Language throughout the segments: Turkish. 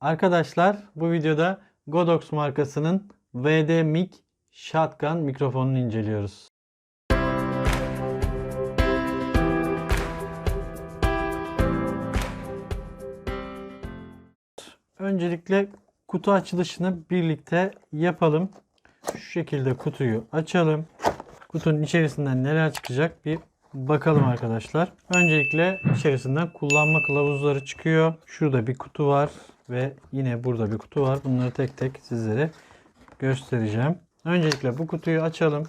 Arkadaşlar bu videoda Godox markasının VD Mic Shotgun mikrofonunu inceliyoruz. Öncelikle kutu açılışını birlikte yapalım. Şu şekilde kutuyu açalım. Kutunun içerisinden neler çıkacak bir bakalım arkadaşlar. Öncelikle içerisinden kullanma kılavuzları çıkıyor. Şurada bir kutu var ve yine burada bir kutu var. Bunları tek tek sizlere göstereceğim. Öncelikle bu kutuyu açalım.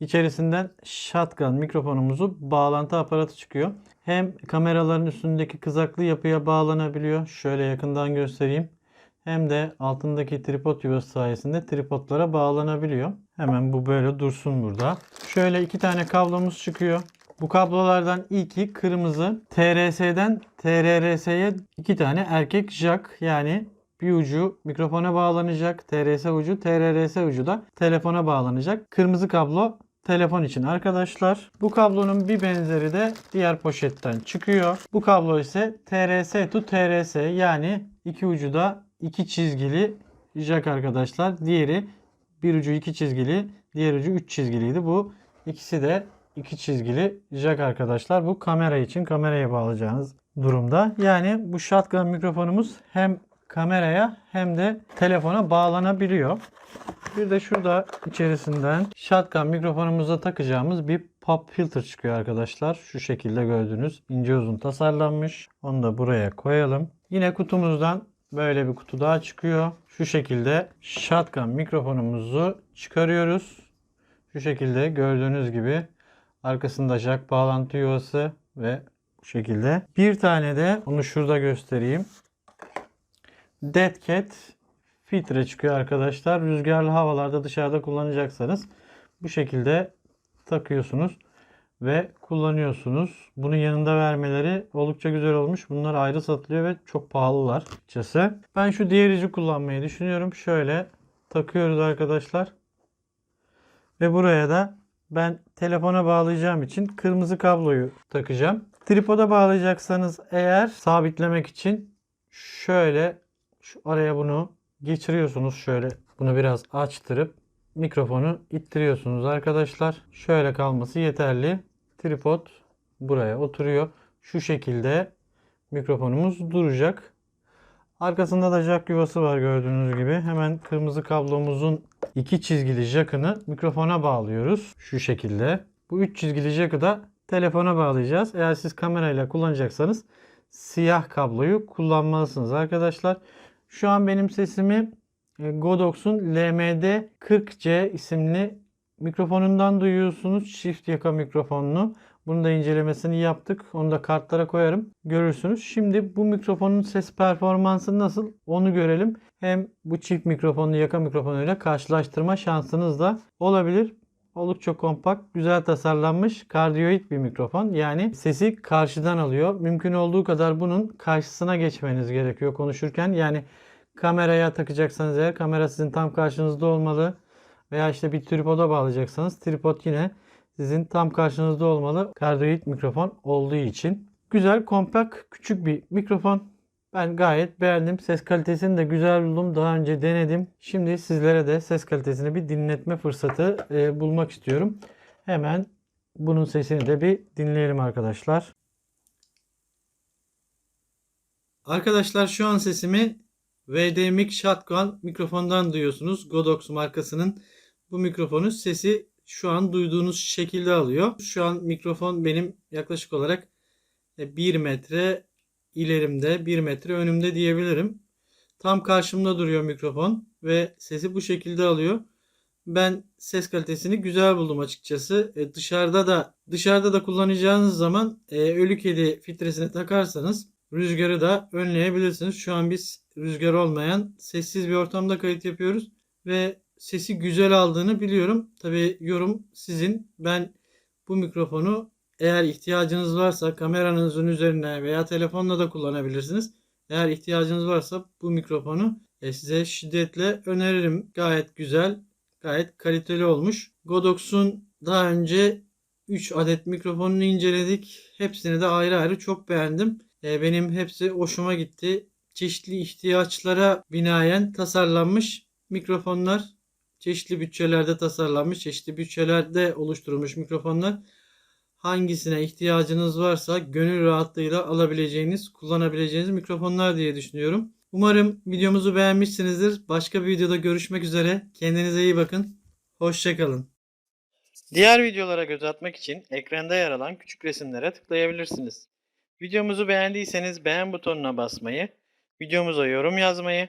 İçerisinden shotgun mikrofonumuzu bağlantı aparatı çıkıyor. Hem kameraların üstündeki kızaklı yapıya bağlanabiliyor. Şöyle yakından göstereyim. Hem de altındaki tripod yuvası sayesinde tripodlara bağlanabiliyor. Hemen bu böyle dursun burada. Şöyle iki tane kablomuz çıkıyor. Bu kablolardan ilki kırmızı. TRS'den TRRS'ye iki tane erkek jack yani bir ucu mikrofona bağlanacak. TRS ucu, TRRS ucu da telefona bağlanacak. Kırmızı kablo telefon için arkadaşlar. Bu kablonun bir benzeri de diğer poşetten çıkıyor. Bu kablo ise TRS to TRS yani iki ucu da iki çizgili jack arkadaşlar. Diğeri bir ucu iki çizgili, diğer ucu üç çizgiliydi. Bu ikisi de iki çizgili jack arkadaşlar. Bu kamera için kameraya bağlayacağınız durumda. Yani bu shotgun mikrofonumuz hem kameraya hem de telefona bağlanabiliyor. Bir de şurada içerisinden shotgun mikrofonumuza takacağımız bir pop filter çıkıyor arkadaşlar. Şu şekilde gördüğünüz ince uzun tasarlanmış. Onu da buraya koyalım. Yine kutumuzdan böyle bir kutu daha çıkıyor. Şu şekilde shotgun mikrofonumuzu çıkarıyoruz. Şu şekilde gördüğünüz gibi arkasında jack bağlantı yuvası ve bu şekilde. Bir tane de onu şurada göstereyim. Dead Cat filtre çıkıyor arkadaşlar. Rüzgarlı havalarda dışarıda kullanacaksanız bu şekilde takıyorsunuz ve kullanıyorsunuz. Bunun yanında vermeleri oldukça güzel olmuş. Bunlar ayrı satılıyor ve çok pahalılar açıkçası. Ben şu diğerici kullanmayı düşünüyorum. Şöyle takıyoruz arkadaşlar. Ve buraya da ben telefona bağlayacağım için kırmızı kabloyu takacağım. Tripoda bağlayacaksanız eğer sabitlemek için şöyle şu araya bunu geçiriyorsunuz şöyle bunu biraz açtırıp mikrofonu ittiriyorsunuz arkadaşlar. Şöyle kalması yeterli. Tripod buraya oturuyor. Şu şekilde mikrofonumuz duracak. Arkasında da jack yuvası var gördüğünüz gibi. Hemen kırmızı kablomuzun iki çizgili jackını mikrofona bağlıyoruz. Şu şekilde. Bu üç çizgili jackı da telefona bağlayacağız. Eğer siz kamerayla kullanacaksanız siyah kabloyu kullanmalısınız arkadaşlar. Şu an benim sesimi e, Godox'un LMD40C isimli mikrofonundan duyuyorsunuz. Çift yaka mikrofonunu. Bunu da incelemesini yaptık. Onu da kartlara koyarım. Görürsünüz. Şimdi bu mikrofonun ses performansı nasıl onu görelim. Hem bu çift mikrofonlu yaka mikrofonuyla karşılaştırma şansınız da olabilir. Oldukça kompakt, güzel tasarlanmış kardiyoid bir mikrofon. Yani sesi karşıdan alıyor. Mümkün olduğu kadar bunun karşısına geçmeniz gerekiyor konuşurken. Yani kameraya takacaksanız eğer kamera sizin tam karşınızda olmalı. Veya işte bir tripoda bağlayacaksanız tripod yine sizin tam karşınızda olmalı. Kardiyoid mikrofon olduğu için. Güzel, kompakt, küçük bir mikrofon. Ben gayet beğendim. Ses kalitesini de güzel buldum. Daha önce denedim. Şimdi sizlere de ses kalitesini bir dinletme fırsatı e, bulmak istiyorum. Hemen bunun sesini de bir dinleyelim arkadaşlar. Arkadaşlar şu an sesimi VD-Mic Shotgun mikrofondan duyuyorsunuz. Godox markasının bu mikrofonu sesi şu an duyduğunuz şekilde alıyor. Şu an mikrofon benim yaklaşık olarak 1 metre ilerimde 1 metre önümde diyebilirim. Tam karşımda duruyor mikrofon ve sesi bu şekilde alıyor. Ben ses kalitesini güzel buldum açıkçası. E, dışarıda da dışarıda da kullanacağınız zaman e, ölü kedi filtresini takarsanız rüzgarı da önleyebilirsiniz. Şu an biz rüzgar olmayan sessiz bir ortamda kayıt yapıyoruz ve sesi güzel aldığını biliyorum. Tabi yorum sizin. Ben bu mikrofonu eğer ihtiyacınız varsa kameranızın üzerine veya telefonla da kullanabilirsiniz. Eğer ihtiyacınız varsa bu mikrofonu e, size şiddetle öneririm. Gayet güzel, gayet kaliteli olmuş. Godox'un daha önce 3 adet mikrofonunu inceledik. Hepsini de ayrı ayrı çok beğendim. E, benim hepsi hoşuma gitti. çeşitli ihtiyaçlara binaen tasarlanmış mikrofonlar. Çeşitli bütçelerde tasarlanmış, çeşitli bütçelerde oluşturulmuş mikrofonlar. Hangisine ihtiyacınız varsa gönül rahatlığıyla alabileceğiniz, kullanabileceğiniz mikrofonlar diye düşünüyorum. Umarım videomuzu beğenmişsinizdir. Başka bir videoda görüşmek üzere. Kendinize iyi bakın. Hoşçakalın. Diğer videolara göz atmak için ekranda yer alan küçük resimlere tıklayabilirsiniz. Videomuzu beğendiyseniz beğen butonuna basmayı, videomuza yorum yazmayı